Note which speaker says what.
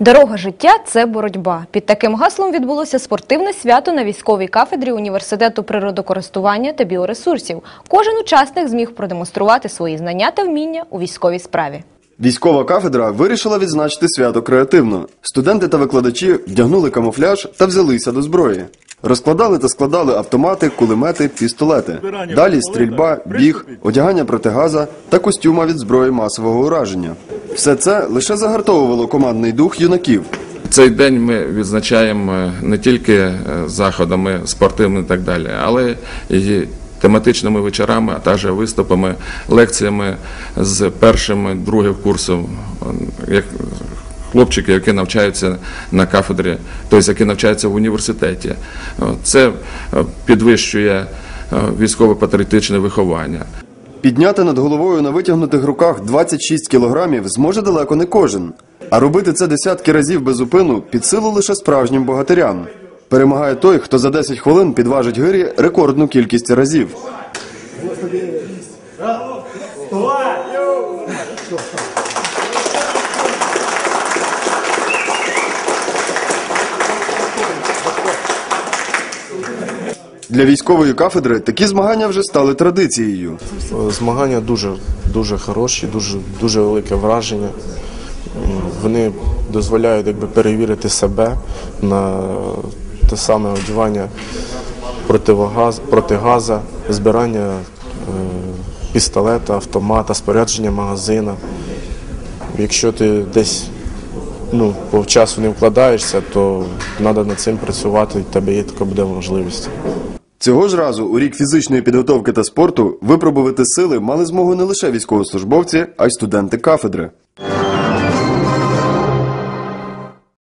Speaker 1: Дорога життя це боротьба. Під таким гаслом відбулося спортивне свято на військовій кафедрі університету природокористування та біоресурсів. Кожен учасник зміг продемонструвати свої знання та вміння у військовій справі.
Speaker 2: Військова кафедра вирішила відзначити свято креативно. Студенти та викладачі вдягнули камуфляж та взялися до зброї. Розкладали та складали автомати, кулемети, пістолети. Далі стрільба, біг, одягання протигаза та костюма від зброї масового ураження. Все це лише загартовувало командний дух юнаків.
Speaker 3: Цей день ми відзначаємо е, не тільки е, заходами спортивними і так далі, але і тематичними вечорами, а також виступами, лекціями з першим другим курсом, е, як хлопчики, які навчаються на кафедрі, тобто які навчаються в університеті. Це підвищує військово-патріотичне виховання.
Speaker 2: Підняти над головою на витягнутих руках 26 кілограмів зможе далеко не кожен. А робити це десятки разів без зупину під силу лише справжнім богатирям. Перемагає той, хто за 10 хвилин підважить гирі рекордну кількість разів. Для військової кафедри такі змагання вже стали традицією.
Speaker 4: Е, Змагання дуже, дуже хороші, дуже, дуже велике враження. Вони дозволяють якби, перевірити себе на те саме одягання противогаз, протигаза, збирання е, пістолета, автомата, спорядження магазина. Якщо ти десь ну, по часу не вкладаєшся, то треба над цим працювати, і тебе є така буде можливість.
Speaker 2: Цього ж разу у рік фізичної підготовки та спорту випробувати сили мали змогу не лише військовослужбовці, а й студенти кафедри.